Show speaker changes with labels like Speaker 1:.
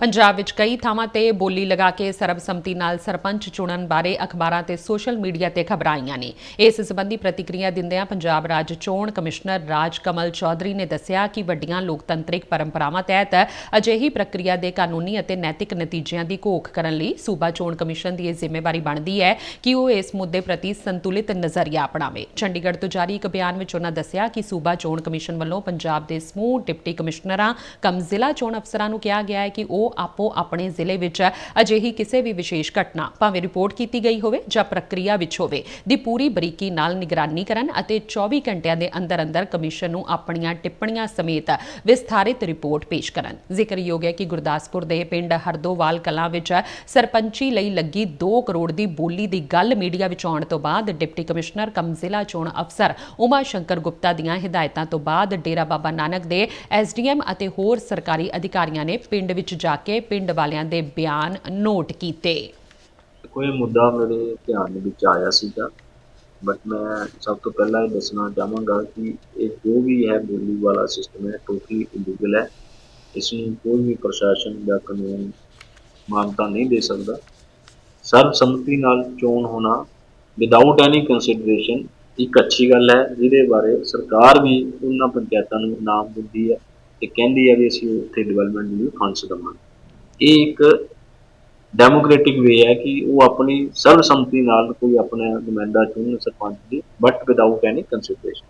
Speaker 1: ਪੰਜਾਬ ਵਿੱਚ ਕਈ ਥਾਵਾਂ ਤੇ ਬੋਲੀ ਲਗਾ ਕੇ ਸਰਬਸੰਮਤੀ ਨਾਲ ਸਰਪੰਚ ਚੁਣਨ ਬਾਰੇ ਅਖਬਾਰਾਂ ਤੇ ਸੋਸ਼ਲ ਮੀਡੀਆ ਤੇ ਖਬਰਾਂ ਆਈਆਂ ਨੇ। ਇਸ ਸੰਬੰਧੀ ਪ੍ਰਤੀਕਿਰਿਆ ਦਿੰਦਿਆਂ ਪੰਜਾਬ ਰਾਜ ਚੋਣ ਕਮਿਸ਼ਨਰ ਰਾਜ ਕਮਲ ਚੌਧਰੀ ਨੇ ਦੱਸਿਆ ਕਿ ਵੱਡੀਆਂ ਲੋਕਤੰਤਰਿਕ ਪਰੰਪਰਾਵਾਂ ਤਹਿਤ ਅਜਿਹੀ ਪ੍ਰਕਿਰਿਆ ਦੇ ਕਾਨੂੰਨੀ ਅਤੇ ਨੈਤਿਕ ਨਤੀਜਿਆਂ ਦੀ ਘੋਖ ਕਰਨ ਲਈ ਸੂਬਾ ਚੋਣ ਕਮਿਸ਼ਨ ਦੀ ਇਹ ਜ਼ਿੰਮੇਵਾਰੀ ਬਣਦੀ ਹੈ ਕਿ ਉਹ ਇਸ ਮੁੱਦੇ ਪ੍ਰਤੀ ਸੰਤੁਲਿਤ ਨਜ਼ਰੀਆ ਅਪਣਾਵੇ। ਚੰਡੀਗੜ੍ਹ ਤੋਂ ਜਾਰੀ ਇੱਕ ਬਿਆਨ ਵਿੱਚ ਉਹਨਾਂ ਦੱਸਿਆ ਕਿ ਸੂਬਾ ਚੋਣ ਕਮਿਸ਼ਨ ਵੱਲੋਂ ਪੰਜਾਬ ਦੇ ਸਮੂਹ ਡਿਪਟੀ ਕਮਿਸ਼ਨਰਾਂ, ਕਮ ਜ਼ਿਲ੍ਹਾ ਚੋਣ ਅਫਸਰਾਂ ਨੂੰ ਕਿਹਾ ਗਿਆ ਹੈ ਕਿ ਉਹ ਆਪੋ ਆਪਣੇ ਜ਼ਿਲ੍ਹੇ ਵਿੱਚ ਅਜਿਹੀ ਕਿਸੇ ਵੀ ਵਿਸ਼ੇਸ਼ ਘਟਨਾ ਭਾਵੇਂ ਰਿਪੋਰਟ ਕੀਤੀ ਗਈ ਹੋਵੇ ਜਾਂ ਪ੍ਰਕਿਰਿਆ ਵਿੱਚ ਹੋਵੇ, ਦੀ ਪੂਰੀ ਬਰੀਕੀ ਨਾਲ ਨਿਗਰਾਨੀ ਕਰਨ ਅਤੇ 24 ਘੰਟਿਆਂ ਦੇ ਅੰਦਰ ਅੰਦਰ ਕਮਿਸ਼ਨ ਨੂੰ ਆਪਣੀਆਂ ਟਿੱਪਣੀਆਂ ਸਮੇਤ ਵਿਸਥਾਰਿਤ ਰਿਪੋਰਟ ਪੇਸ਼ ਕਰਨ। ਜ਼ਿਕਰਯੋਗ ਹੈ ਕਿ ਗੁਰਦਾਸਪੁਰ ਦੇ ਪਿੰਡ ਹਰਦੋਵਾਲ ਕਲਾਂ ਵਿੱਚ ਸਰਪੰਚੀ ਲਈ ਲੱਗੀ 2 ਕਰੋੜ ਦੀ ਬੋਲੀ ਦੀ ਗੱਲ ਮੀਡੀਆ ਵਿੱਚ ਆਉਣ ਤੋਂ ਬਾਅਦ ਡਿਪਟੀ ਕਮਿਸ਼ਨਰ ਕਮ ਜ਼ਿਲ੍ਹਾ ਚੋਣ ਅਫਸਰ ਉਮਾ ਸ਼ੰਕਰ ਗੁਪਤਾ ਦੀਆਂ ਹਦਾਇਤਾਂ ਤੋਂ ਬਾਅਦ ਡੇਰਾ ਬਾਬਾ ਨਾਨਕ ਦੇ ਐਸਡੀਐਮ ਅਤੇ ਹੋਰ ਸਰਕਾਰੀ ਅਧਿਕਾਰੀਆਂ ਨੇ ਪਿੰਡ ਵਿੱਚ ਜਾ ਕੇ ਪਿੰਡ ਵਾਲਿਆਂ ਦੇ ਬਿਆਨ ਨੋਟ ਕੀਤੇ।
Speaker 2: ਕੋਈ ਮੁੱਦਾ ਮੇਰੇ ਧਿਆਨ ਦੇ ਵਿੱਚ ਆਇਆ ਸੀਗਾ ਬਟ ਮੈਂ ਸਭ ਤੋਂ ਪਹਿਲਾਂ ਇਹ ਦੱਸਣਾ ਚਾਹਾਂਗਾ ਕਿ ਇਹ ਜੋ ਵੀ ਹੈ ਬੋਲੀ ਵਾਲਾ ਸਿਸਟਮ ਹੈ ਟੋਟਲੀ ਇਲੀਗਲ ਹੈ। ਇਸ ਨੂੰ ਕੋਈ ਵੀ ਪ੍ਰਸ਼ਾਸਨ ਜਾਂ ਕਾਨੂੰਨ ਮਾਨਤਾ ਨਹੀਂ ਦੇ ਸਕਦਾ। ਸਰਬਸੰਮਤੀ ਨਾਲ ਚੋਣ ਹੋਣਾ ਵਿਦਆਊਟ ਐਨੀ ਕੰਸੀਡਰੇਸ਼ਨ ਇੱਕ ਅੱਛੀ ਗੱਲ ਹੈ, ਜਿਹਦੇ ਬਾਰੇ ਸਰਕਾਰ ਵੀ ਉਹਨਾਂ ਪੰਚਾਇਤਾਂ ਨੂੰ ਇਨਾਮ ਦਿੰਦੀ ਹੈ ਤੇ ਕਹਿੰਦੀ ਹੈ ਵੀ ਅਸੀਂ ਉੱਥੇ ਡਿਵੈਲਪਮੈਂਟ ਲਈ ਫੰਡਸ ਦੇਵਾਂਗੇ ਇਹ ਇੱਕ ਡੈਮੋਕ੍ਰੈਟਿਕ ਵੇ ਹੈ ਕਿ ਉਹ ਆਪਣੀ ਸਰਬਸੰਮਤੀ ਨਾਲ ਕੋਈ ਆਪਣਾ ਨੁਮਾਇੰਦਾ ਚੁਣਨ ਸਰਪੰਚ ਦੀ ਬਟ ਵਿਦਆਊਟ ਐਨੀ ਕੰਸੀਡਰੇਸ਼ਨ